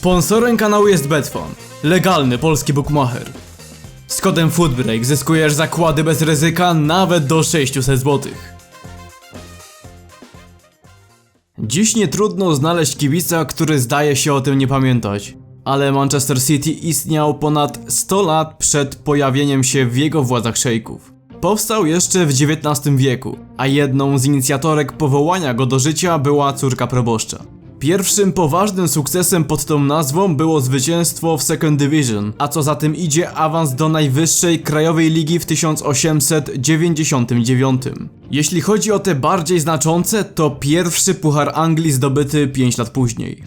Sponsorem kanału jest Betfan, legalny polski bookmacher. Z kodem Foodbreak zyskujesz zakłady bez ryzyka nawet do 600 zł. Dziś nie trudno znaleźć kibica, który zdaje się o tym nie pamiętać. Ale Manchester City istniał ponad 100 lat przed pojawieniem się w jego władzach szejków. Powstał jeszcze w XIX wieku, a jedną z inicjatorek powołania go do życia była córka proboszcza. Pierwszym poważnym sukcesem pod tą nazwą było zwycięstwo w Second Division, a co za tym idzie awans do najwyższej krajowej ligi w 1899. Jeśli chodzi o te bardziej znaczące, to pierwszy Puchar Anglii zdobyty 5 lat później.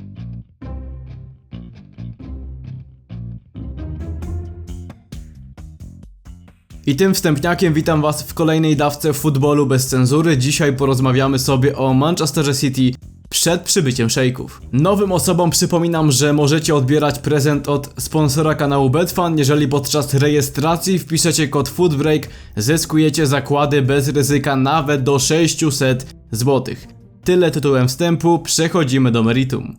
I tym wstępniakiem witam was w kolejnej dawce futbolu bez cenzury. Dzisiaj porozmawiamy sobie o Manchesterze City przed przybyciem szejków. Nowym osobom przypominam, że możecie odbierać prezent od sponsora kanału Betfan. Jeżeli podczas rejestracji wpiszecie kod FOODBREAK, zyskujecie zakłady bez ryzyka nawet do 600 zł. Tyle tytułem wstępu, przechodzimy do meritum.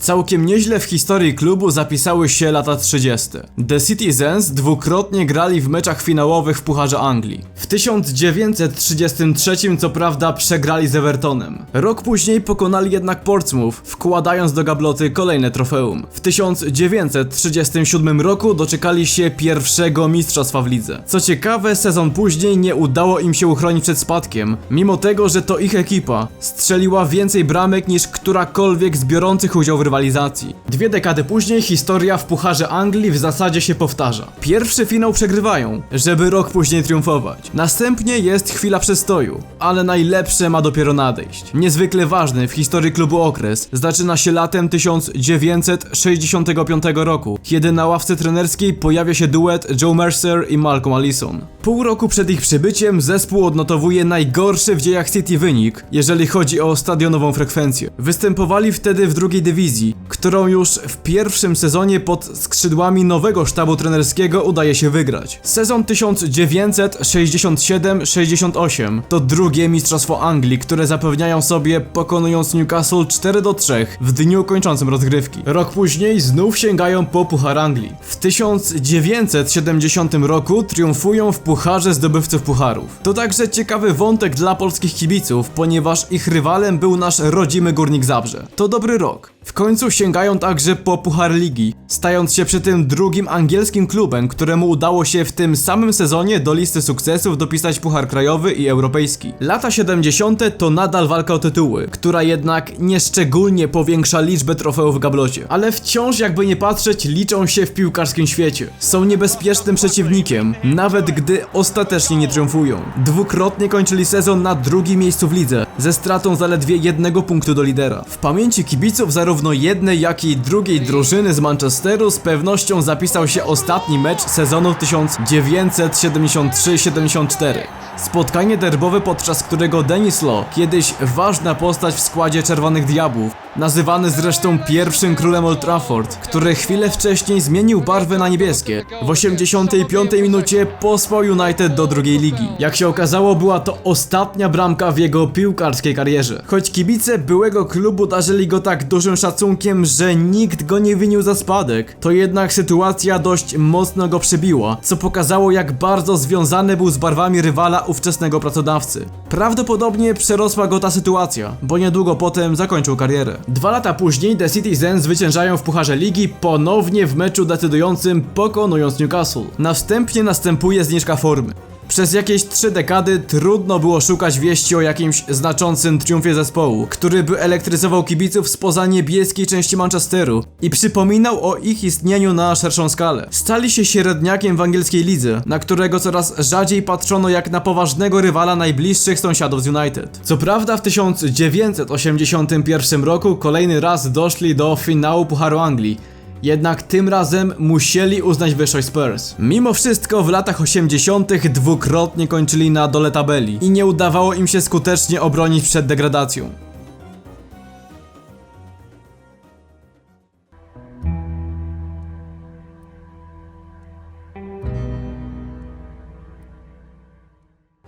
Całkiem nieźle w historii klubu zapisały się lata 30. The Citizens dwukrotnie grali w meczach finałowych w Pucharze Anglii. W 1933 co prawda przegrali z Evertonem. Rok później pokonali jednak Portsmouth, wkładając do gabloty kolejne trofeum. W 1937 roku doczekali się pierwszego mistrzostwa w lidze. Co ciekawe, sezon później nie udało im się uchronić przed spadkiem, mimo tego, że to ich ekipa strzeliła więcej bramek niż którakolwiek z biorących udział w rywalizacji. Dwie dekady później historia w Pucharze Anglii w zasadzie się powtarza. Pierwszy finał przegrywają, żeby rok później triumfować. Następnie jest chwila przestoju, ale najlepsze ma dopiero nadejść. Niezwykle ważny w historii klubu okres zaczyna się latem 1965 roku, kiedy na ławce trenerskiej pojawia się duet Joe Mercer i Malcolm Allison. Pół roku przed ich przybyciem zespół odnotowuje najgorszy w dziejach City wynik, jeżeli chodzi o stadionową frekwencję. Występowali wtedy w drugiej dywizji, którą już w pierwszym sezonie pod skrzydłami nowego sztabu trenerskiego udaje się wygrać. Sezon 1967-68 to drugie mistrzostwo Anglii, które zapewniają sobie pokonując Newcastle 4 do 3 w dniu kończącym rozgrywki. Rok później znów sięgają po Puchar Anglii. W 1970 roku triumfują w Pucharze zdobywców Pucharów. To także ciekawy wątek dla polskich kibiców, ponieważ ich rywalem był nasz rodzimy Górnik Zabrze. To dobry rok. W końcu sięgają także po Puchar Ligi, stając się przy tym drugim angielskim klubem, któremu udało się w tym samym sezonie do listy sukcesów dopisać Puchar Krajowy i Europejski. Lata 70. to nadal walka o tytuły, która jednak nieszczególnie powiększa liczbę trofeów w gablocie. Ale wciąż jakby nie patrzeć liczą się w piłkarskim świecie. Są niebezpiecznym przeciwnikiem, nawet gdy ostatecznie nie triumfują. Dwukrotnie kończyli sezon na drugim miejscu w lidze, ze stratą zaledwie jednego punktu do lidera. W pamięci kibiców zarówno jednej, jak i drugiej drużyny z Manchesteru z pewnością zapisał się ostatni mecz sezonu 1973-74. Spotkanie derbowe, podczas którego Denis Law, kiedyś ważna postać w składzie Czerwonych Diabłów, nazywany zresztą pierwszym królem Old Trafford, który chwilę wcześniej zmienił barwę na niebieskie, w 85 minucie posłał United do drugiej ligi. Jak się okazało, była to ostatnia bramka w jego piłkarskiej karierze. Choć kibice byłego klubu darzyli go tak dużym szacunkiem, że nikt go nie winił za spadek, to jednak sytuacja dość mocno go przebiła, co pokazało jak bardzo związany był z barwami rywala ówczesnego pracodawcy. Prawdopodobnie przerosła go ta sytuacja, bo niedługo potem zakończył karierę. Dwa lata później The Citizens zwyciężają w Pucharze Ligi ponownie w meczu decydującym pokonując Newcastle. Następnie następuje zniżka formy. Przez jakieś trzy dekady trudno było szukać wieści o jakimś znaczącym triumfie zespołu, który by elektryzował kibiców spoza niebieskiej części Manchesteru i przypominał o ich istnieniu na szerszą skalę. Stali się średniakiem w angielskiej lidze, na którego coraz rzadziej patrzono jak na poważnego rywala najbliższych sąsiadów z United. Co prawda w 1981 roku kolejny raz doszli do finału Pucharu Anglii, jednak tym razem musieli uznać wyższość Spurs. Mimo wszystko w latach 80. dwukrotnie kończyli na dole tabeli i nie udawało im się skutecznie obronić przed degradacją.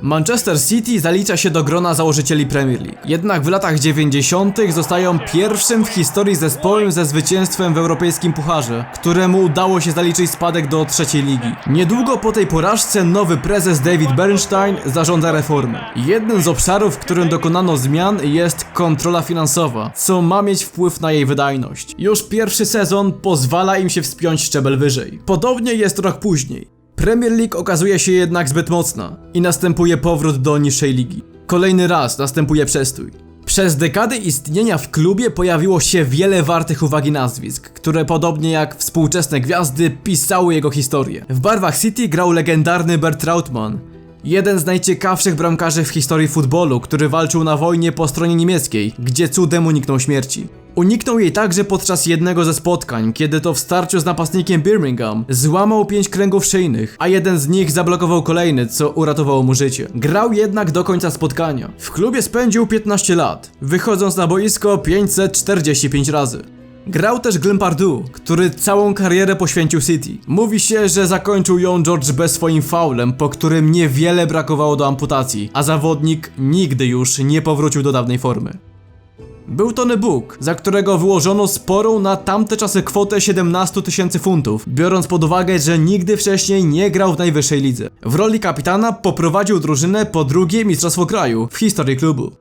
Manchester City zalicza się do grona założycieli Premier League. Jednak w latach 90. zostają pierwszym w historii zespołem ze zwycięstwem w europejskim pucharze, któremu udało się zaliczyć spadek do trzeciej ligi. Niedługo po tej porażce nowy prezes David Bernstein zarządza reformy. Jednym z obszarów, w którym dokonano zmian jest kontrola finansowa, co ma mieć wpływ na jej wydajność. Już pierwszy sezon pozwala im się wspiąć szczebel wyżej. Podobnie jest rok później. Premier League okazuje się jednak zbyt mocna i następuje powrót do niższej ligi. Kolejny raz następuje przestój. Przez dekady istnienia w klubie pojawiło się wiele wartych uwagi nazwisk, które podobnie jak współczesne gwiazdy pisały jego historię. W barwach City grał legendarny Bert Trautmann, jeden z najciekawszych bramkarzy w historii futbolu, który walczył na wojnie po stronie niemieckiej, gdzie cudem uniknął śmierci. Uniknął jej także podczas jednego ze spotkań, kiedy to w starciu z napastnikiem Birmingham złamał pięć kręgów szyjnych, a jeden z nich zablokował kolejny, co uratowało mu życie. Grał jednak do końca spotkania. W klubie spędził 15 lat, wychodząc na boisko 545 razy. Grał też Glenn Pardue, który całą karierę poświęcił City. Mówi się, że zakończył ją George B swoim faulem, po którym niewiele brakowało do amputacji, a zawodnik nigdy już nie powrócił do dawnej formy. Był to Book, za którego wyłożono sporą na tamte czasy kwotę 17 tysięcy funtów, biorąc pod uwagę, że nigdy wcześniej nie grał w najwyższej lidze. W roli kapitana poprowadził drużynę po drugie mistrzostwo kraju w historii klubu.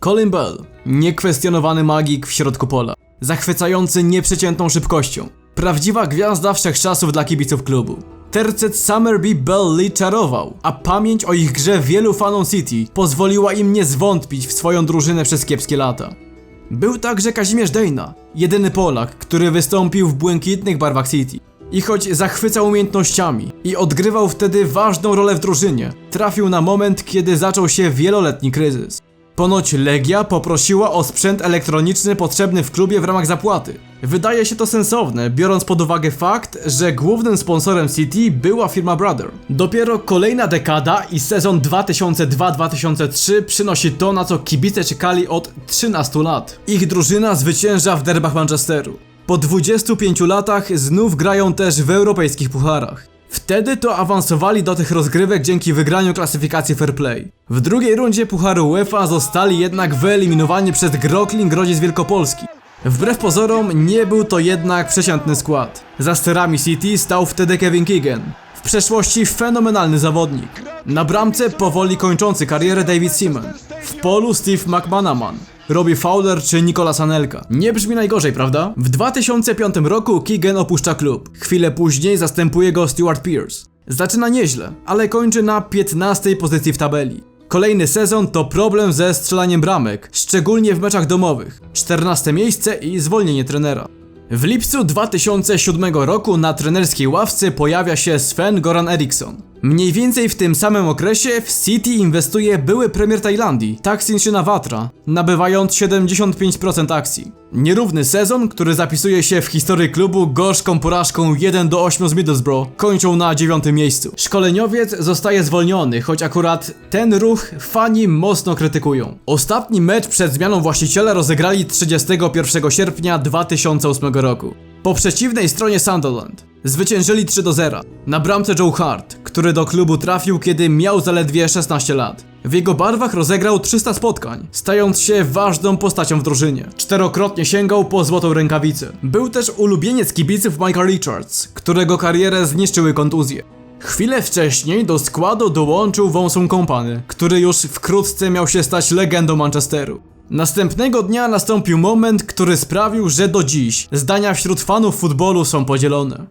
Colin Bell, niekwestionowany magik w środku pola, zachwycający nieprzeciętną szybkością, prawdziwa gwiazda wszechczasów dla kibiców klubu. Tercet Summerby Bell Lee czarował, a pamięć o ich grze wielu fanom City pozwoliła im nie zwątpić w swoją drużynę przez kiepskie lata. Był także Kazimierz Dejna, jedyny Polak, który wystąpił w błękitnych barwach City. I choć zachwycał umiejętnościami i odgrywał wtedy ważną rolę w drużynie, trafił na moment, kiedy zaczął się wieloletni kryzys. Ponoć Legia poprosiła o sprzęt elektroniczny potrzebny w klubie w ramach zapłaty. Wydaje się to sensowne, biorąc pod uwagę fakt, że głównym sponsorem City była firma Brother. Dopiero kolejna dekada i sezon 2002-2003 przynosi to, na co kibice czekali od 13 lat. Ich drużyna zwycięża w derbach Manchesteru. Po 25 latach znów grają też w europejskich pucharach. Wtedy to awansowali do tych rozgrywek dzięki wygraniu klasyfikacji Fair Play. W drugiej rundzie Pucharu UEFA zostali jednak wyeliminowani przez Groklin Grodziec Wielkopolski. Wbrew pozorom nie był to jednak przeciętny skład. Za sterami City stał wtedy Kevin Keegan. W przeszłości fenomenalny zawodnik. Na bramce powoli kończący karierę David Seaman. W polu Steve McManaman. Robbie Fowler czy Nicolas Anelka. Nie brzmi najgorzej, prawda? W 2005 roku Keegan opuszcza klub. Chwilę później zastępuje go Stuart Pierce. Zaczyna nieźle, ale kończy na 15 pozycji w tabeli. Kolejny sezon to problem ze strzelaniem bramek, szczególnie w meczach domowych. 14 miejsce i zwolnienie trenera. W lipcu 2007 roku na trenerskiej ławce pojawia się Sven Goran Eriksson. Mniej więcej w tym samym okresie w City inwestuje były premier Tajlandii, Taksin Shinawatra, nabywając 75% akcji. Nierówny sezon, który zapisuje się w historii klubu gorzką porażką 1 do 8 z Middlesbrough, kończą na dziewiątym miejscu. Szkoleniowiec zostaje zwolniony, choć akurat ten ruch fani mocno krytykują. Ostatni mecz przed zmianą właściciela rozegrali 31 sierpnia 2008 roku. Po przeciwnej stronie Sunderland. Zwyciężyli 3 do 0. Na bramce Joe Hart, który do klubu trafił kiedy miał zaledwie 16 lat. W jego barwach rozegrał 300 spotkań, stając się ważną postacią w drużynie. Czterokrotnie sięgał po złotą rękawicę. Był też ulubieniec kibiców Michael Richards, którego karierę zniszczyły kontuzje. Chwilę wcześniej do składu dołączył Wąsą Kompany, który już wkrótce miał się stać legendą Manchesteru. Następnego dnia nastąpił moment, który sprawił, że do dziś zdania wśród fanów futbolu są podzielone.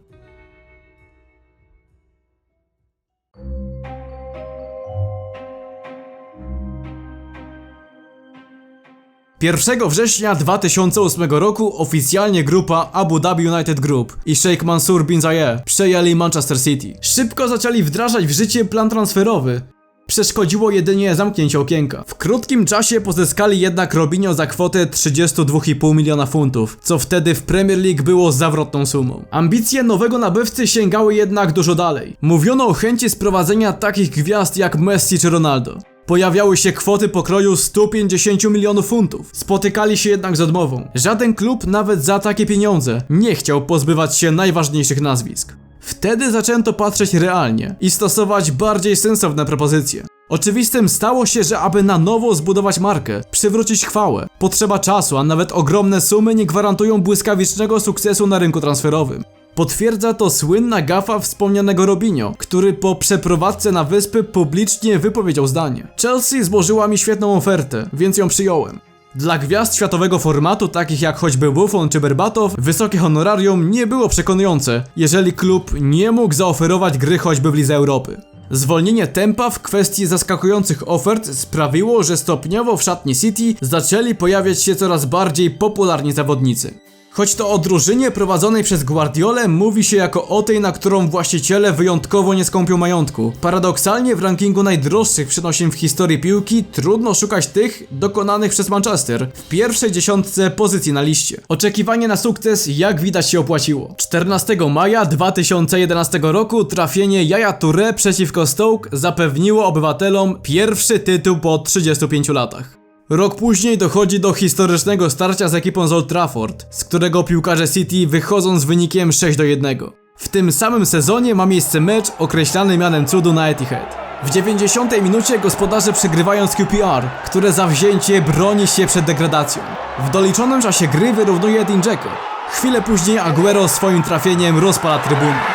1 września 2008 roku oficjalnie grupa Abu Dhabi United Group i Sheikh Mansour bin Zayed przejęli Manchester City. Szybko zaczęli wdrażać w życie plan transferowy, Przeszkodziło jedynie zamknięcie okienka. W krótkim czasie pozyskali jednak Robinho za kwotę 32,5 miliona funtów, co wtedy w Premier League było zawrotną sumą. Ambicje nowego nabywcy sięgały jednak dużo dalej. Mówiono o chęci sprowadzenia takich gwiazd jak Messi czy Ronaldo. Pojawiały się kwoty pokroju 150 milionów funtów. Spotykali się jednak z odmową. Żaden klub nawet za takie pieniądze nie chciał pozbywać się najważniejszych nazwisk. Wtedy zaczęto patrzeć realnie i stosować bardziej sensowne propozycje. Oczywistym stało się, że aby na nowo zbudować markę, przywrócić chwałę, potrzeba czasu, a nawet ogromne sumy nie gwarantują błyskawicznego sukcesu na rynku transferowym. Potwierdza to słynna gafa wspomnianego Robinho, który po przeprowadzce na wyspy publicznie wypowiedział zdanie. Chelsea złożyła mi świetną ofertę, więc ją przyjąłem. Dla gwiazd światowego formatu, takich jak choćby Buffon czy Berbatow, wysokie honorarium nie było przekonujące, jeżeli klub nie mógł zaoferować gry choćby w Lidze Europy. Zwolnienie tempa w kwestii zaskakujących ofert sprawiło, że stopniowo w szatni City zaczęli pojawiać się coraz bardziej popularni zawodnicy. Choć to o drużynie prowadzonej przez Guardiolę mówi się jako o tej, na którą właściciele wyjątkowo nie skąpią majątku. Paradoksalnie w rankingu najdroższych przenosin w historii piłki trudno szukać tych dokonanych przez Manchester w pierwszej dziesiątce pozycji na liście. Oczekiwanie na sukces jak widać się opłaciło. 14 maja 2011 roku trafienie Jaja Touré przeciwko Stoke zapewniło obywatelom pierwszy tytuł po 35 latach. Rok później dochodzi do historycznego starcia z ekipą z Old Trafford, z którego piłkarze City wychodzą z wynikiem 6 do 1. W tym samym sezonie ma miejsce mecz określany mianem cudu na Etihad. W 90 minucie gospodarze przegrywają z QPR, które zawzięcie broni się przed degradacją. W doliczonym czasie gry wyrównuje Edin Dzeko. Chwilę później Aguero swoim trafieniem rozpala trybuny.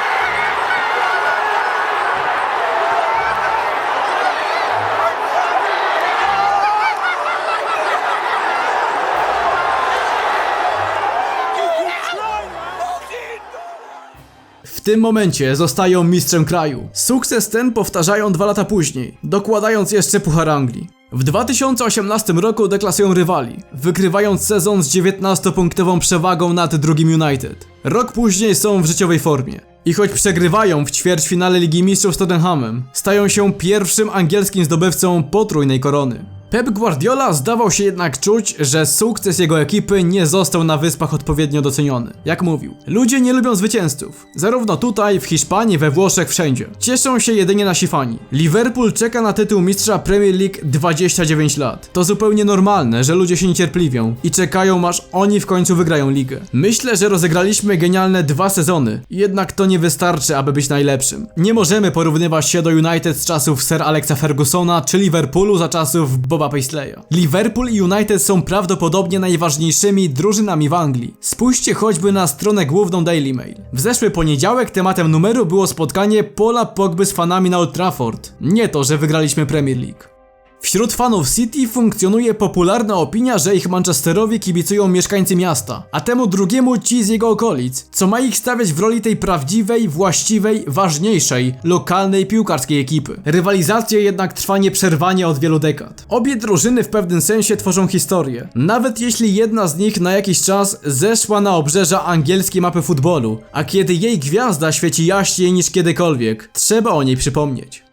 Tym momencie zostają mistrzem kraju. Sukces ten powtarzają dwa lata później, dokładając jeszcze Puchar Anglii. W 2018 roku deklasują rywali, wykrywając sezon z 19-punktową przewagą nad drugim United. Rok później są w życiowej formie. I choć przegrywają w ćwierćfinale Ligi Mistrzów z Tottenhamem, stają się pierwszym angielskim zdobywcą potrójnej korony. Pep Guardiola zdawał się jednak czuć, że sukces jego ekipy nie został na wyspach odpowiednio doceniony. Jak mówił, ludzie nie lubią zwycięzców. Zarówno tutaj, w Hiszpanii, we Włoszech, wszędzie. Cieszą się jedynie nasi fani. Liverpool czeka na tytuł mistrza Premier League 29 lat. To zupełnie normalne, że ludzie się niecierpliwią i czekają aż oni w końcu wygrają ligę. Myślę, że rozegraliśmy genialne dwa sezony, jednak to nie wystarczy, aby być najlepszym. Nie możemy porównywać się do United z czasów Sir Alexa Fergusona czy Liverpoolu za czasów Paisleya. Liverpool i United są prawdopodobnie najważniejszymi drużynami w Anglii. Spójrzcie choćby na stronę główną Daily Mail. W zeszły poniedziałek tematem numeru było spotkanie Pola Pogby z fanami na Old Trafford. Nie to, że wygraliśmy Premier League. Wśród fanów City funkcjonuje popularna opinia, że ich Manchesterowi kibicują mieszkańcy miasta, a temu drugiemu ci z jego okolic, co ma ich stawiać w roli tej prawdziwej, właściwej, ważniejszej, lokalnej piłkarskiej ekipy. Rywalizacja jednak trwa nieprzerwanie od wielu dekad. Obie drużyny w pewnym sensie tworzą historię, nawet jeśli jedna z nich na jakiś czas zeszła na obrzeża angielskiej mapy futbolu, a kiedy jej gwiazda świeci jaśniej niż kiedykolwiek, trzeba o niej przypomnieć.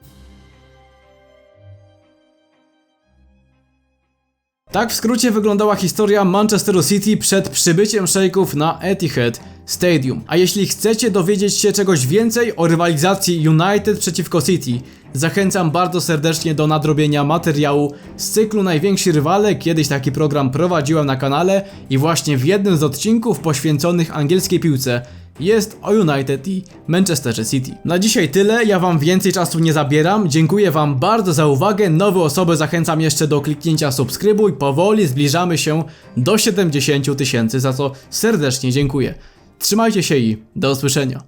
Tak w skrócie wyglądała historia Manchesteru City przed przybyciem szejków na Etihad Stadium. A jeśli chcecie dowiedzieć się czegoś więcej o rywalizacji United przeciwko City, zachęcam bardzo serdecznie do nadrobienia materiału z cyklu Najwięksi Rywale. Kiedyś taki program prowadziłem na kanale i właśnie w jednym z odcinków poświęconych angielskiej piłce jest o United i Manchesterze City. Na dzisiaj tyle, ja wam więcej czasu nie zabieram. Dziękuję wam bardzo za uwagę. Nowe osoby zachęcam jeszcze do kliknięcia subskrybuj. Powoli zbliżamy się do 70 tysięcy, za co serdecznie dziękuję. Trzymajcie się i do usłyszenia.